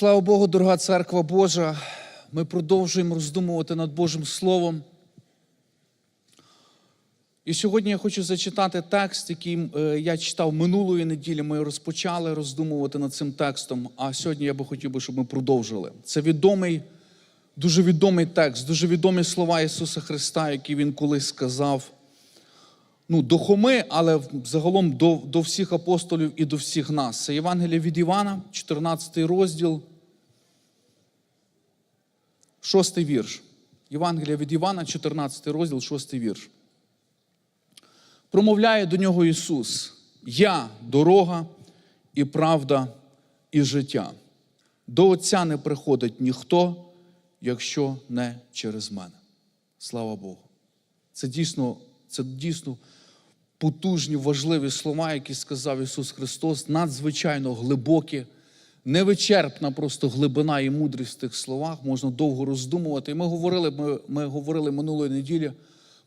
Слава Богу, дорога церква Божа. Ми продовжуємо роздумувати над Божим Словом. І сьогодні я хочу зачитати текст, який е, я читав минулої неділі. Ми розпочали роздумувати над цим текстом. А сьогодні я би хотів би, щоб ми продовжили. Це відомий, дуже відомий текст, дуже відомі слова Ісуса Христа, які Він колись сказав. Ну, до Хоми, але загалом до, до всіх апостолів і до всіх нас. Це Євангелія від Івана, 14 розділ, 6 вірш. Євангелія від Івана, 14 розділ, 6 вірш. Промовляє до нього Ісус: Я дорога і правда, і життя. До Отця не приходить ніхто, якщо не через мене. Слава Богу. Це дійсно, це дійсно потужні, важливі слова, які сказав Ісус Христос, надзвичайно глибокі, невичерпна просто глибина і мудрість в тих словах, можна довго роздумувати. І ми говорили, ми, ми говорили минулої неділі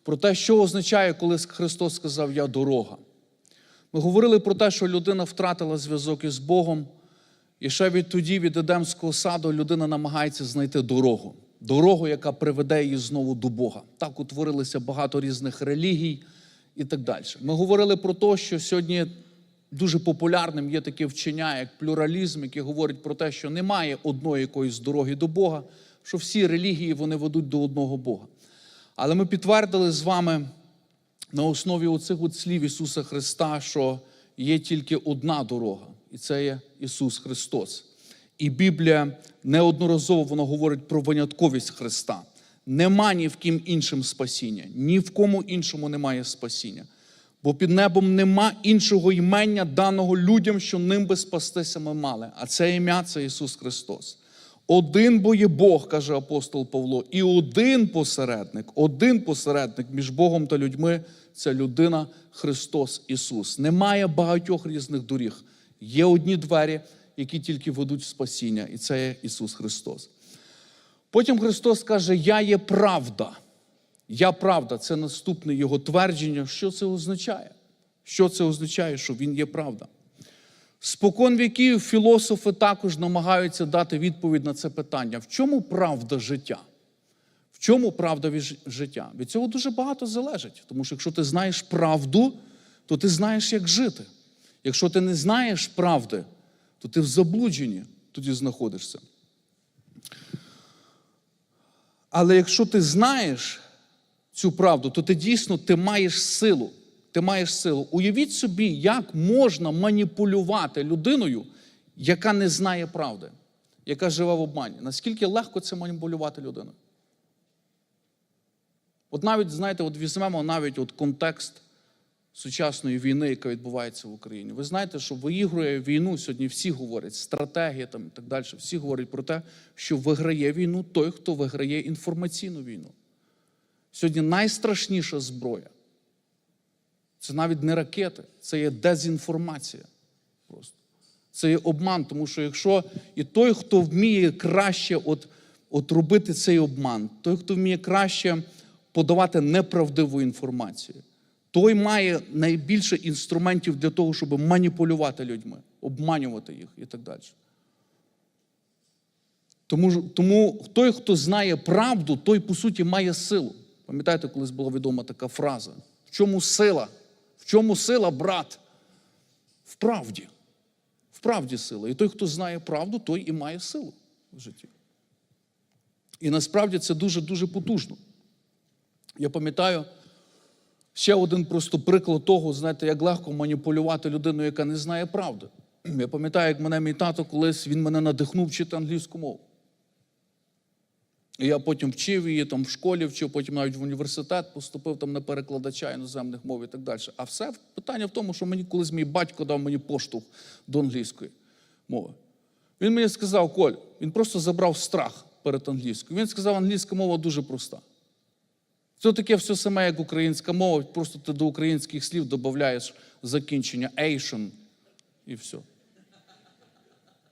про те, що означає, коли Христос сказав Я дорога. Ми говорили про те, що людина втратила зв'язок із Богом, і ще відтоді, від Едемського саду, людина намагається знайти дорогу. Дорогу, яка приведе її знову до Бога. Так утворилися багато різних релігій і так далі. Ми говорили про те, що сьогодні дуже популярним є таке вчення, як плюралізм, який говорить про те, що немає одної якоїсь дороги до Бога, що всі релігії вони ведуть до одного Бога. Але ми підтвердили з вами на основі оцих от слів Ісуса Христа, що є тільки одна дорога, і це є Ісус Христос. І Біблія неодноразово вона говорить про винятковість Христа. Нема ні в ким іншим спасіння, ні в кому іншому немає спасіння. Бо під небом нема іншого імення, даного людям, що ним би спастися ми мали. А це ім'я це Ісус Христос. Один бо є Бог, каже апостол Павло, і один посередник, один посередник між Богом та людьми це людина Христос Ісус. Немає багатьох різних доріг. Є одні двері, які тільки ведуть в спасіння, і це є Ісус Христос. Потім Христос каже: Я є правда. Я правда. Це наступне Його твердження. Що це означає? Що це означає, що Він є правда? Спокон віків філософи також намагаються дати відповідь на це питання. В чому правда життя? В чому правда життя? Від цього дуже багато залежить. Тому що якщо ти знаєш правду, то ти знаєш, як жити. Якщо ти не знаєш правди, то ти в заблудженні тоді знаходишся. Але якщо ти знаєш цю правду, то ти дійсно ти маєш силу. Ти маєш силу. Уявіть собі, як можна маніпулювати людиною, яка не знає правди, яка живе в обмані. Наскільки легко це маніпулювати людиною? От навіть, знаєте, от візьмемо навіть от контекст сучасної війни, яка відбувається в Україні. Ви знаєте, що виігрує війну сьогодні всі говорять, стратегія там і так далі. Всі говорять про те, що виграє війну той, хто виграє інформаційну війну. Сьогодні найстрашніша зброя. Це навіть не ракети, це є дезінформація. Просто. Це є обман, тому що якщо і той, хто вміє краще от, от робити цей обман, той, хто вміє краще подавати неправдиву інформацію, той має найбільше інструментів для того, щоб маніпулювати людьми, обманювати їх і так далі. Тому, тому той, хто знає правду, той, по суті, має силу. Пам'ятаєте, колись була відома така фраза: в чому сила? В чому сила, брат? В правді. В правді сила. І той, хто знає правду, той і має силу в житті. І насправді це дуже-дуже потужно. Я пам'ятаю ще один просто приклад того, знаєте, як легко маніпулювати людину, яка не знає правди. Я пам'ятаю, як мене мій тато колись він мене надихнув вчити англійську мову. Я потім вчив її там в школі, вчив, потім навіть в університет поступив там на перекладача іноземних мов і так далі. А все питання в тому, що мені колись мій батько дав мені поштовх до англійської мови. Він мені сказав, Коль, він просто забрав страх перед англійською. Він сказав, англійська мова дуже проста. Це таке все саме, як українська мова, просто ти до українських слів додаєш закінчення Asian і все.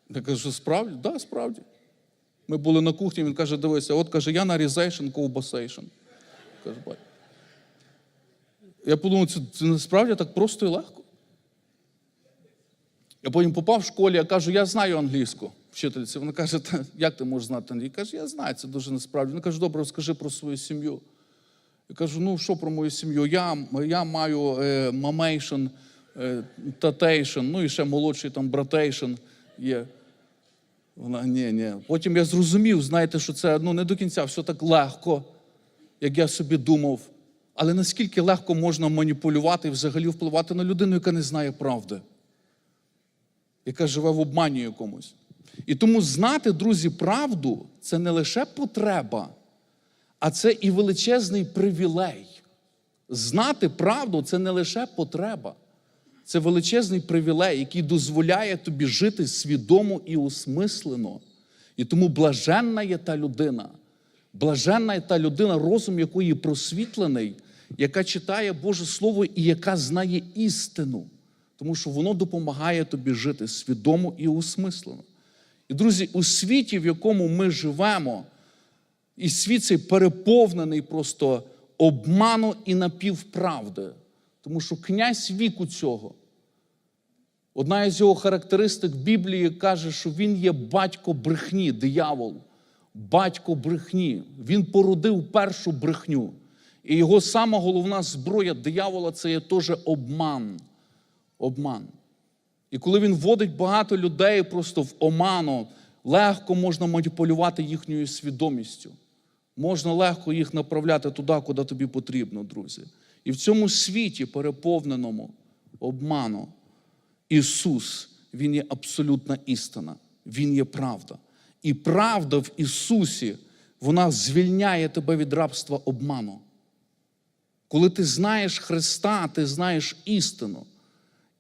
Я кажу, справді? Так, да, справді. Ми були на кухні, він каже, дивися, от каже, я нарізейшн, ковбасейшн. Каже, бать. Я подумав, це, це насправді так просто і легко. Я потім попав в школі, я кажу, я знаю англійську. вчительці. Вона каже, «Та як ти можеш знати? англійську? Я кажу, я знаю, це дуже насправді. Вона каже, добре, розкажи про свою сім'ю. Я кажу, ну що про мою сім'ю? Я, я маю е, мамейшн, е, татейшн, ну і ще молодший там братейшн є. Вона ні, ні. Потім я зрозумів, знаєте, що це ну, не до кінця все так легко, як я собі думав. Але наскільки легко можна маніпулювати і взагалі впливати на людину, яка не знає правди, яка живе в обмані якомусь. І тому знати, друзі, правду це не лише потреба, а це і величезний привілей. Знати правду це не лише потреба, це величезний привілей, який дозволяє тобі жити свідомо і осмислено. І тому блаженна є та людина, блаженна є та людина, розум якої просвітлений, яка читає Боже Слово і яка знає істину, тому що воно допомагає тобі жити свідомо і осмислено. І, друзі, у світі, в якому ми живемо, і світ цей переповнений просто обману і напівправди. Тому що князь віку цього, одна із його характеристик Біблії каже, що він є батько брехні, диявол, батько брехні. Він породив першу брехню. І його сама головна зброя диявола це є теж обман. Обман. І коли він вводить багато людей просто в оману, легко можна маніпулювати їхньою свідомістю. Можна легко їх направляти туди, куди тобі потрібно, друзі. І в цьому світі, переповненому обману, Ісус, Він є абсолютна істина, Він є правда. І правда в Ісусі, вона звільняє тебе від рабства обману. Коли ти знаєш Христа, ти знаєш істину.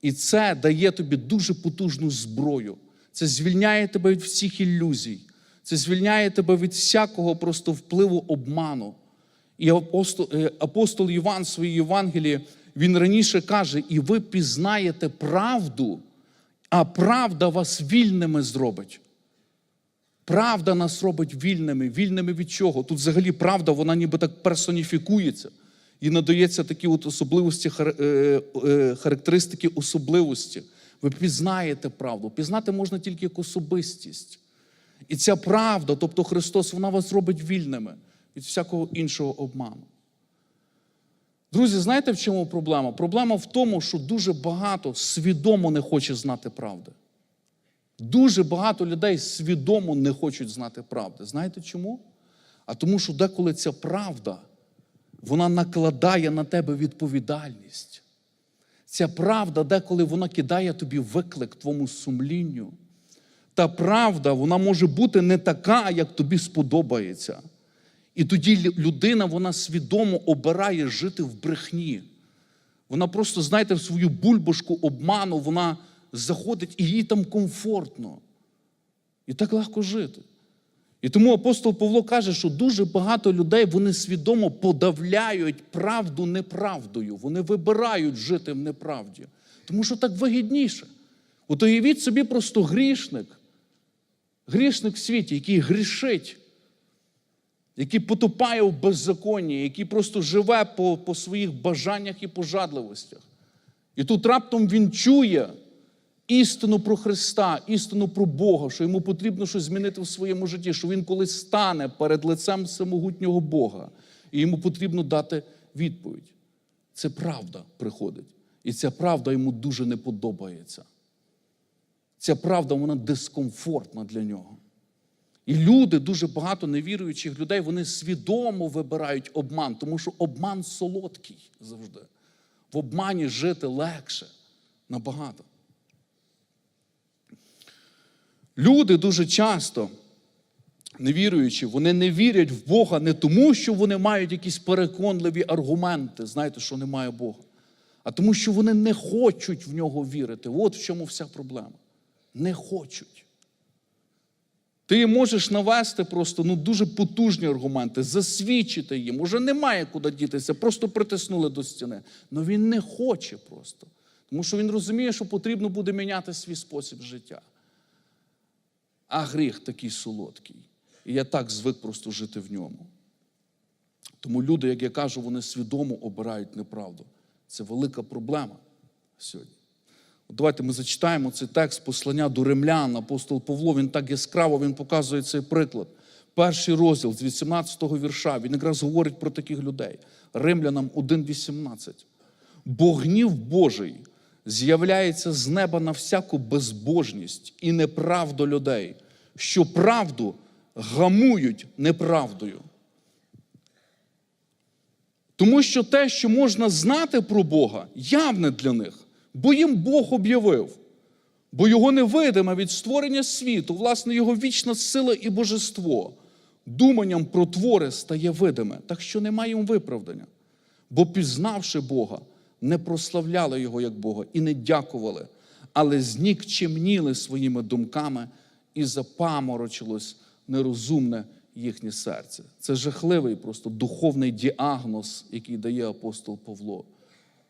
І це дає тобі дуже потужну зброю. Це звільняє тебе від всіх ілюзій. Це звільняє тебе від всякого просто впливу обману. І апостол, е, Іван в своїй Євангелії, він раніше каже: і ви пізнаєте правду, а правда вас вільними зробить. Правда нас робить вільними. Вільними від чого? Тут взагалі правда, вона ніби так персоніфікується і надається такі от особливості, е, е, характеристики особливості. Ви пізнаєте правду. Пізнати можна тільки як особистість. І ця правда, тобто Христос, вона вас робить вільними від всякого іншого обману. Друзі, знаєте, в чому проблема? Проблема в тому, що дуже багато свідомо не хоче знати правди. Дуже багато людей свідомо не хочуть знати правди. Знаєте чому? А тому, що деколи ця правда, вона накладає на тебе відповідальність. Ця правда, деколи вона кидає тобі виклик твому сумлінню. Та правда, вона може бути не така, як тобі сподобається. І тоді людина, вона свідомо обирає жити в брехні. Вона просто, знаєте, в свою бульбашку обману, вона заходить і їй там комфортно. І так легко жити. І тому апостол Павло каже, що дуже багато людей вони свідомо подавляють правду неправдою. Вони вибирають жити в неправді. Тому що так вигідніше. От уявіть собі просто грішник, грішник в світі, який грішить, який потопає в беззаконні, який просто живе по, по своїх бажаннях і пожадливостях. І тут раптом він чує істину про Христа, істину про Бога, що йому потрібно щось змінити в своєму житті, що він колись стане перед лицем самогутнього Бога, і йому потрібно дати відповідь. Це правда приходить. І ця правда йому дуже не подобається. Ця правда, вона дискомфортна для нього. І люди, дуже багато невіруючих людей, вони свідомо вибирають обман, тому що обман солодкий завжди. В обмані жити легше набагато. Люди дуже часто, невіруючі, вони не вірять в Бога не тому, що вони мають якісь переконливі аргументи, знаєте, що немає Бога, а тому, що вони не хочуть в нього вірити. От в чому вся проблема. Не хочуть. Ти можеш навести просто ну, дуже потужні аргументи, засвідчити їм. Уже немає куди дітися, просто притиснули до стіни. Але він не хоче просто. Тому що він розуміє, що потрібно буде міняти свій спосіб життя. А гріх такий солодкий. І я так звик просто жити в ньому. Тому люди, як я кажу, вони свідомо обирають неправду. Це велика проблема сьогодні. Давайте ми зачитаємо цей текст послання до римлян, апостол Павло, він так яскраво він показує цей приклад. Перший розділ з 18-го вірша, він якраз говорить про таких людей. Римлянам 1.18. Бо гнів Божий з'являється з неба на всяку безбожність і неправду людей, що правду гамують неправдою. Тому що те, що можна знати про Бога, явне для них, бо їм Бог об'явив, бо його невидиме від створення світу, власне, його вічна сила і божество, думанням про твори стає видиме, так що немає їм виправдання. Бо пізнавши Бога, не прославляли Його як Бога і не дякували, але знікчемніли своїми думками і запаморочилось нерозумне їхнє серце. Це жахливий просто духовний діагноз, який дає апостол Павло.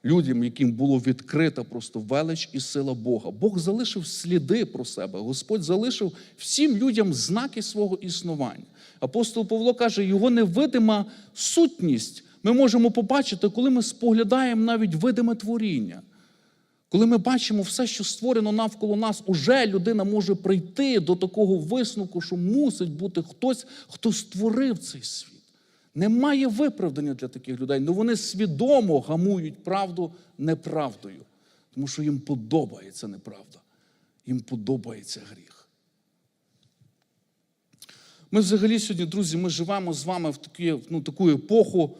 Людям, яким було відкрита просто велич і сила Бога. Бог залишив сліди про себе. Господь залишив всім людям знаки свого існування. Апостол Павло каже, його невидима сутність ми можемо побачити, коли ми споглядаємо навіть видиме творіння. Коли ми бачимо все, що створено навколо нас, уже людина може прийти до такого висновку, що мусить бути хтось, хто створив цей світ. Немає виправдання для таких людей, але вони свідомо гамують правду неправдою, тому що їм подобається неправда, їм подобається гріх. Ми взагалі сьогодні, друзі, ми живемо з вами в такі, ну, таку епоху,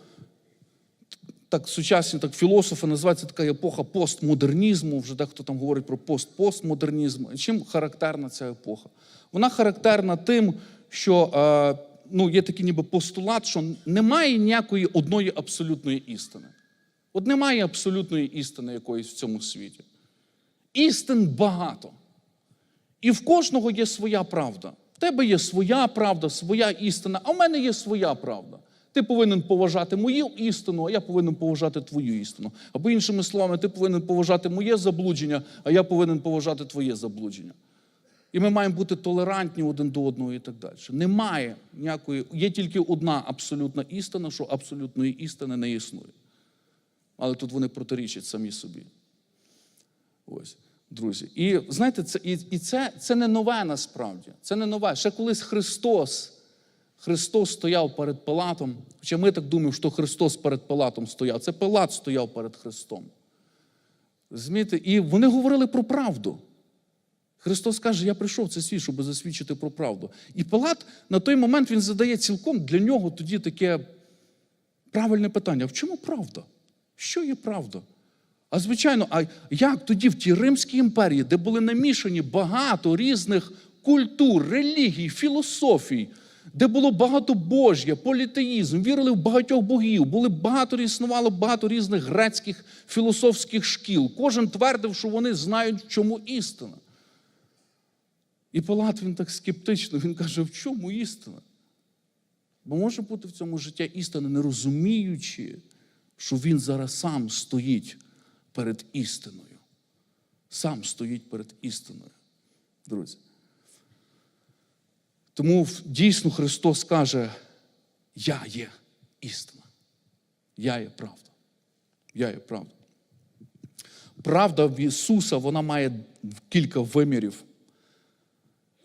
так сучасні так філософи називається така епоха постмодернізму. Вже дехто там говорить про пост-постмодернізм. Чим характерна ця епоха? Вона характерна тим, що е, ну, є такий ніби постулат, що немає ніякої одної абсолютної істини. От немає абсолютної істини якоїсь в цьому світі. Істин багато. І в кожного є своя правда. В тебе є своя правда, своя істина, а в мене є своя правда. Ти повинен поважати мою істину, а я повинен поважати твою істину. Або іншими словами, ти повинен поважати моє заблудження, а я повинен поважати твоє заблудження. І ми маємо бути толерантні один до одного і так далі. Немає ніякої, є тільки одна абсолютна істина, що абсолютної істини не існує. Але тут вони протирічать самі собі. Ось, друзі. І знаєте, це, і, і це, це не нове насправді. Це не нове. Ще колись Христос. Христос стояв перед Пилатом. Хоча ми так думаємо, що Христос перед Пилатом стояв. Це Пилат стояв перед Христом. Розумієте? І вони говорили про правду. Христос каже, я прийшов цей світ, щоб засвідчити про правду. І Пилат на той момент він задає цілком для нього тоді таке правильне питання: в чому правда? Що є правда? А звичайно, а як тоді в тій Римській імперії, де були намішані багато різних культур, релігій, філософій, де було багато божжя, політеїзм, вірили в багатьох богів, були багато існувало багато різних грецьких філософських шкіл. Кожен твердив, що вони знають, в чому істина. І Палат він так скептично, він каже, в чому істина? Бо може бути в цьому життя істина, не розуміючи, що він зараз сам стоїть перед істиною. Сам стоїть перед істиною, друзі. Тому дійсно Христос каже: Я є істина. Я є правда. Я є правда. Правда в Ісуса вона має кілька вимірів.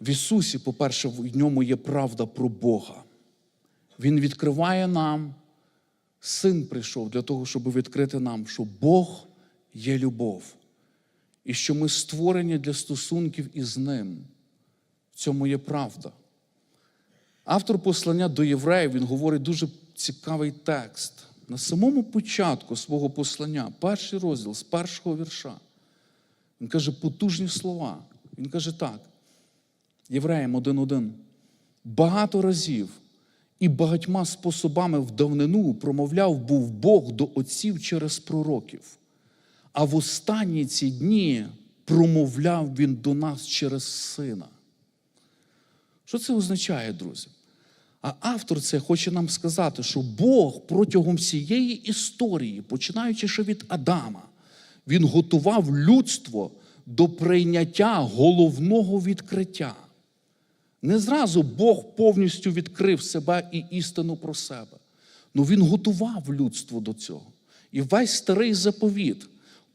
В Ісусі, по-перше, в ньому є правда про Бога. Він відкриває нам, син прийшов для того, щоб відкрити нам, що Бог є любов, і що ми створені для стосунків із Ним. В цьому є правда. Автор послання до євреїв він говорить дуже цікавий текст. На самому початку свого послання, перший розділ з першого вірша, він каже потужні слова. Він каже так. Євреям 1.1. Багато разів і багатьма способами в давнину промовляв був Бог до отців через пророків. А в останні ці дні промовляв він до нас через сина. Що це означає, друзі? А автор це хоче нам сказати, що Бог протягом всієї історії, починаючи ще від Адама, він готував людство до прийняття головного відкриття. Не зразу Бог повністю відкрив себе і істину про себе. Ну він готував людство до цього. І весь старий заповіт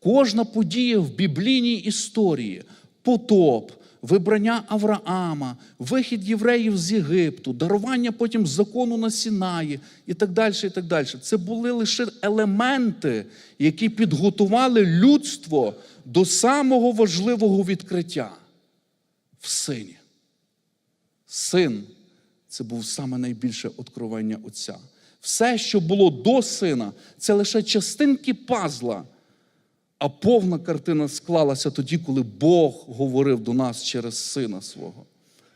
Кожна подія в біблійній історії, потоп, вибрання Авраама, вихід євреїв з Єгипту, дарування потім закону на Сінаї і так далі. і так далі. Це були лише елементи, які підготували людство до самого важливого відкриття в сині. Син це був саме найбільше откровення Отця. Все, що було до сина, це лише частинки пазла. А повна картина склалася тоді, коли Бог говорив до нас через сина свого.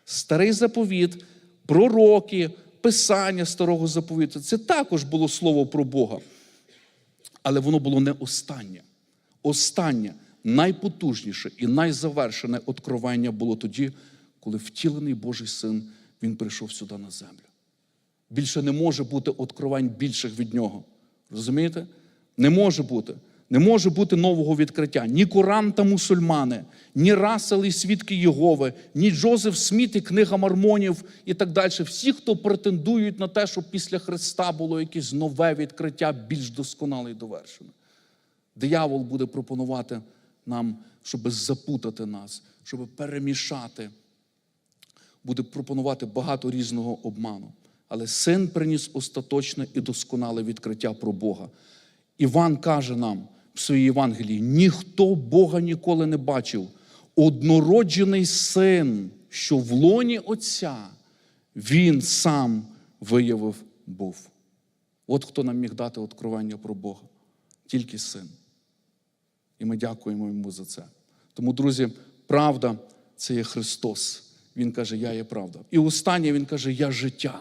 Старий заповіт, пророки, писання старого заповіту це також було слово про Бога. Але воно було не останнє. Останнє, найпотужніше і найзавершене откровення було тоді, коли втілений Божий син він прийшов сюди на землю. Більше не може бути откровень більших від нього. Розумієте? Не може бути. Не може бути нового відкриття. Ні Коран та мусульмани, ні Рассел і свідки Єгови, ні Джозеф Сміт і книга Мормонів і так далі. Всі, хто претендують на те, щоб після Христа було якесь нове відкриття, більш досконале і довершене. Диявол буде пропонувати нам, щоб запутати нас, щоб перемішати буде пропонувати багато різного обману. Але син приніс остаточне і досконале відкриття про Бога. Іван каже нам в своїй Євангелії: ніхто Бога ніколи не бачив. Однороджений син, що в лоні Отця, він сам виявив був. От хто нам міг дати откровення про Бога, тільки син. І ми дякуємо йому за це. Тому, друзі, правда це є Христос. Він каже, я є правда. І останнє Він каже, я життя.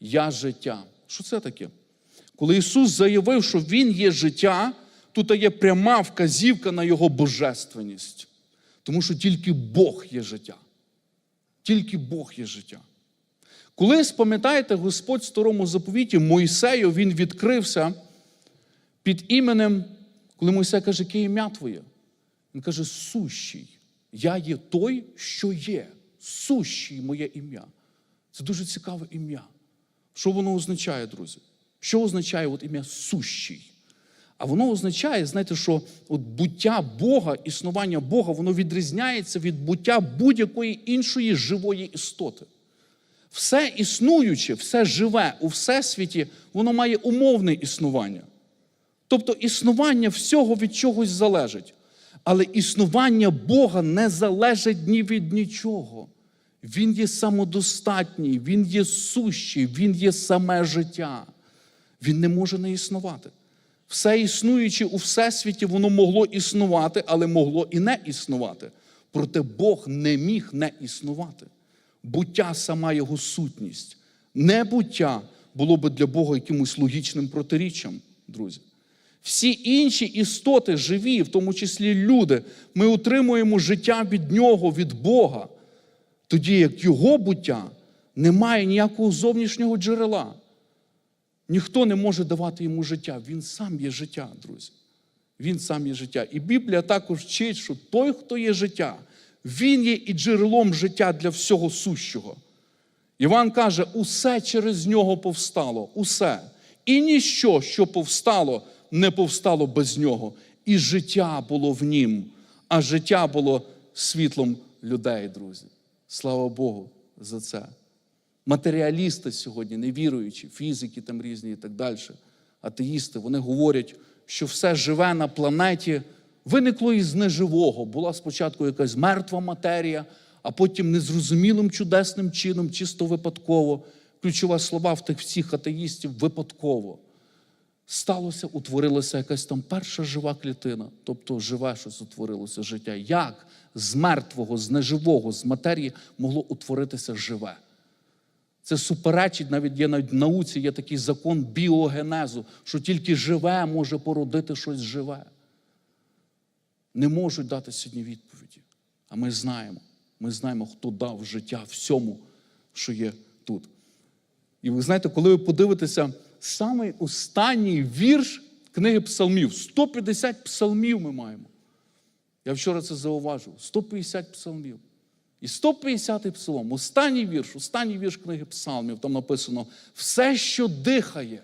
Я життя. Що це таке? Коли Ісус заявив, що Він є життя, тут є пряма вказівка на Його божественність. Тому що тільки Бог є життя. Тільки Бог є життя. Колись, пам'ятаєте, Господь в старому заповіті Мойсею він відкрився під іменем, коли Мойсей каже, яке ім'я твоє? Він каже, сущий. Я є той, що є. Сущий моє ім'я. Це дуже цікаве ім'я. Що воно означає, друзі? Що означає от ім'я сущий? А воно означає, знаєте, що от буття Бога, існування Бога, воно відрізняється від буття будь-якої іншої живої істоти. Все існуюче, все живе у всесвіті, воно має умовне існування. Тобто існування всього від чогось залежить. Але існування Бога не залежить ні від нічого. Він є самодостатній, Він є сущий, Він є саме життя. Він не може не існувати. Все існуюче у всесвіті, воно могло існувати, але могло і не існувати. Проте Бог не міг не існувати. Буття сама його сутність. Небуття було би для Бога якимось логічним протиріччям, друзі. Всі інші істоти живі, в тому числі люди, ми отримуємо життя від Нього, від Бога. Тоді як Його буття не має ніякого зовнішнього джерела. Ніхто не може давати йому життя. Він сам є життя, друзі. Він сам є життя. І Біблія також вчить, що той, хто є життя, він є і джерелом життя для всього сущого. Іван каже: усе через нього повстало, усе. І ніщо, що повстало, не повстало без нього. І життя було в нім, а життя було світлом людей, друзі. Слава Богу за це. Матеріалісти сьогодні, невіруючі, фізики там різні і так далі, атеїсти, вони говорять, що все живе на планеті виникло із неживого. Була спочатку якась мертва матерія, а потім незрозумілим чудесним чином, чисто випадково. Ключова слова в тих всіх атеїстів випадково. Сталося, утворилася якась там перша жива клітина, тобто живе щось утворилося життя. Як з мертвого, з неживого, з матерії могло утворитися живе? Це суперечить, навіть є навіть в науці є такий закон біогенезу, що тільки живе може породити щось живе. Не можуть дати сьогодні відповіді. А ми знаємо, ми знаємо, хто дав життя всьому, що є тут. І ви знаєте, коли ви подивитеся самий останній вірш книги псалмів, 150 псалмів ми маємо. Я вчора це зауважив. 150 псалмів. І 150-й псалом, останній вірш, останній вірш книги псалмів, там написано: все, що дихає,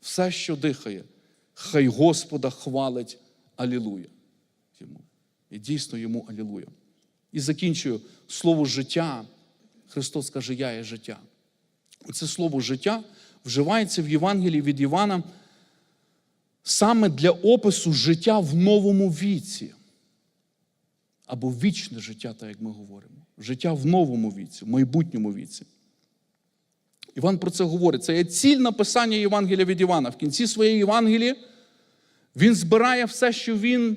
все, що дихає, хай Господа хвалить Алілуя йому. І дійсно йому алілуя. І закінчую слово життя. Христос каже, я є життя. Це слово життя вживається в Євангелії від Івана саме для опису життя в новому віці. Або вічне життя, так як ми говоримо. Життя в новому віці, в майбутньому віці. Іван про це говорить. Це є ціль написання Євангелія від Івана. В кінці своєї Євангелії він збирає все, що він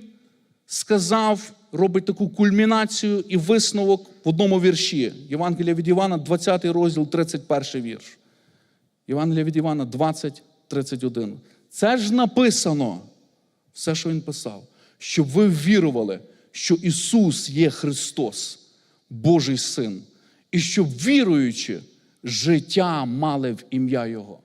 сказав, робить таку кульмінацію і висновок в одному вірші. Євангелія від Івана, 20 розділ, 31 вірш. Євангелія від Івана 20, 31. Це ж написано, все, що він писав, щоб ви вірували, що Ісус є Христос, Божий Син, і щоб віруючи, життя мали в ім'я Його.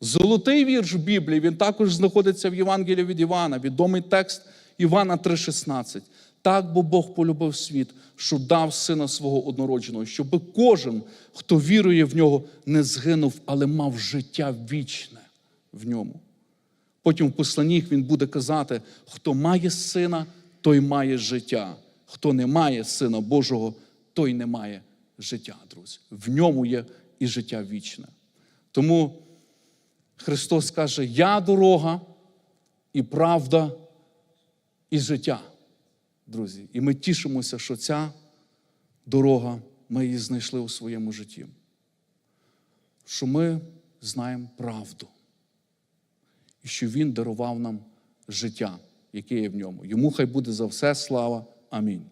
Золотий вірш Біблії, він також знаходиться в Євангелії від Івана, відомий текст Івана 3,16. Так бо Бог полюбив світ, що дав сина свого однородженого, щоб кожен, хто вірує в нього, не згинув, але мав життя вічне в ньому. Потім в посланні він буде казати: хто має сина, той має життя. Хто не має сина Божого, той не має життя, друзі. В ньому є і життя вічне. Тому Христос каже: Я дорога і правда, і життя, друзі. І ми тішимося, що ця дорога, ми її знайшли у своєму житті. Що ми знаємо правду. І що Він дарував нам життя, яке є в ньому. Йому хай буде за все слава. Амінь.